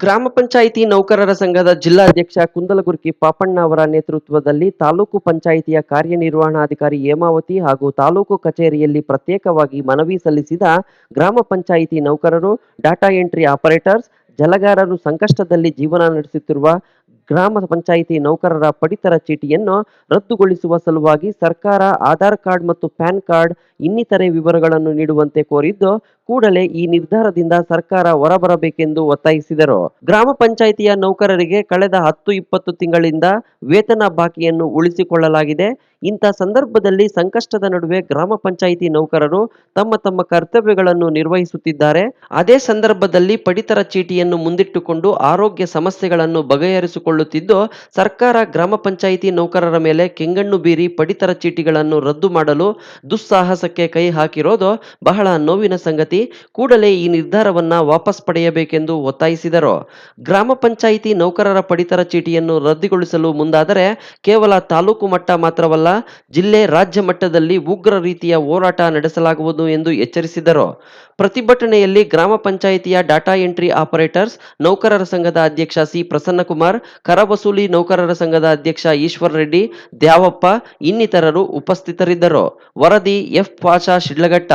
ಗ್ರಾಮ ಪಂಚಾಯಿತಿ ನೌಕರರ ಸಂಘದ ಜಿಲ್ಲಾಧ್ಯಕ್ಷ ಕುಂದಲಗುರ್ಕಿ ಪಾಪಣ್ಣ ಅವರ ನೇತೃತ್ವದಲ್ಲಿ ತಾಲೂಕು ಪಂಚಾಯಿತಿಯ ಕಾರ್ಯನಿರ್ವಹಣಾಧಿಕಾರಿ ಹೇಮಾವತಿ ಹಾಗೂ ತಾಲೂಕು ಕಚೇರಿಯಲ್ಲಿ ಪ್ರತ್ಯೇಕವಾಗಿ ಮನವಿ ಸಲ್ಲಿಸಿದ ಗ್ರಾಮ ಪಂಚಾಯಿತಿ ನೌಕರರು, ಡಾಟಾ ಎಂಟ್ರಿ ಆಪರೇಟರ್ಸ್, ಜಲಗಾರರು ಸಂಕಷ್ಟದಲ್ಲಿ ಜೀವನ ನಡೆಸುತ್ತಿರುವ ಗ್ರಾಮ ಪಂಚಾಯಿತಿ ನೌಕರರ ಪಡಿತರ ಚೀಟಿಯನ್ನು ರದ್ದುಗೊಳಿಸುವ ಸಲುವಾಗಿ ಸರ್ಕಾರ ಆಧಾರ್ ಕಾರ್ಡ್ ಮತ್ತು ಪ್ಯಾನ್ ಕಾರ್ಡ್ ಇನ್ನಿತರೆ ವಿವರಗಳನ್ನು ನೀಡುವಂತೆ ಕೋರಿದ್ದು ಕೂಡಲೇ ಈ ನಿರ್ಧಾರದಿಂದ ಸರ್ಕಾರ ಹೊರಬರಬೇಕೆಂದು ಒತ್ತಾಯಿಸಿದರು. ಗ್ರಾಮ ಪಂಚಾಯಿತಿಯ ನೌಕರರಿಗೆ ಕಳೆದ ಹತ್ತು, ಇಪ್ಪತ್ತು ತಿಂಗಳಿಂದ ವೇತನ ಬಾಕಿಯನ್ನು ಉಳಿಸಿಕೊಳ್ಳಲಾಗಿದೆ. ಇಂಥ ಸಂದರ್ಭದಲ್ಲಿ ಸಂಕಷ್ಟದ ನಡುವೆ ಗ್ರಾಮ ಪಂಚಾಯಿತಿ ನೌಕರರು ತಮ್ಮ ತಮ್ಮ ಕರ್ತವ್ಯಗಳನ್ನು ನಿರ್ವಹಿಸುತ್ತಿದ್ದಾರೆ. ಅದೇ ಸಂದರ್ಭದಲ್ಲಿ ಪಡಿತರ ಚೀಟಿಯನ್ನು ಮುಂದಿಟ್ಟುಕೊಂಡು ಆರೋಗ್ಯ ಸಮಸ್ಯೆಗಳನ್ನು ಬಗೆಹರಿಸಿಕೊಳ್ಳುತ್ತಿದ್ದು, ಸರ್ಕಾರ ಗ್ರಾಮ ಪಂಚಾಯಿತಿ ನೌಕರರ ಮೇಲೆ ಕೆಂಗಣ್ಣು ಬೀರಿ ಪಡಿತರ ಚೀಟಿಗಳನ್ನು ರದ್ದು ಮಾಡಲು ದುಸ್ಸಾಹಸಕ್ಕೆ ಕೈ ಹಾಕಿರೋದು ಬಹಳ ನೋವಿನ ಸಂಗತಿ. ಕೂಡಲೇ ಈ ನಿರ್ಧಾರವನ್ನ ವಾಪಸ್ ಪಡೆಯಬೇಕೆಂದು ಒತ್ತಾಯಿಸಿದರು. ಗ್ರಾಮ ಪಂಚಾಯಿತಿ ನೌಕರರ ಪಡಿತರ ಚೀಟಿಯನ್ನು ರದ್ದುಗೊಳಿಸಲು ಮುಂದಾದರೆ ಕೇವಲ ತಾಲೂಕು ಮಟ್ಟ ಮಾತ್ರವಲ್ಲ, ಜಿಲ್ಲೆ ರಾಜ್ಯ ಮಟ್ಟದಲ್ಲಿ ಉಗ್ರ ರೀತಿಯ ಹೋರಾಟ ನಡೆಸಲಾಗುವುದು ಎಂದು ಎಚ್ಚರಿಸಿದರು. ಪ್ರತಿಭಟನೆಯಲ್ಲಿ ಗ್ರಾಮ ಪಂಚಾಯಿತಿಯ ಡಾಟಾ ಎಂಟ್ರಿ ಆಪರೇಟರ್ಸ್, ನೌಕರರ ಸಂಘದ ಅಧ್ಯಕ್ಷ ಸಿ ಪ್ರಸನ್ನಕುಮಾರ್ ಕರ ವಸೂಲಿ ನೌಕರರ ಸಂಘದ ಅಧ್ಯಕ್ಷ ಈಶ್ವರ್ ರೆಡ್ಡಿ, ದ್ಯಾವಪ್ಪ, ಇನ್ನಿತರರು ಉಪಸ್ಥಿತರಿದ್ದರು. ವರದಿ ಎಫ್ ಪಾಷಾ ಶಿಡ್ಲಘಟ್ಟ.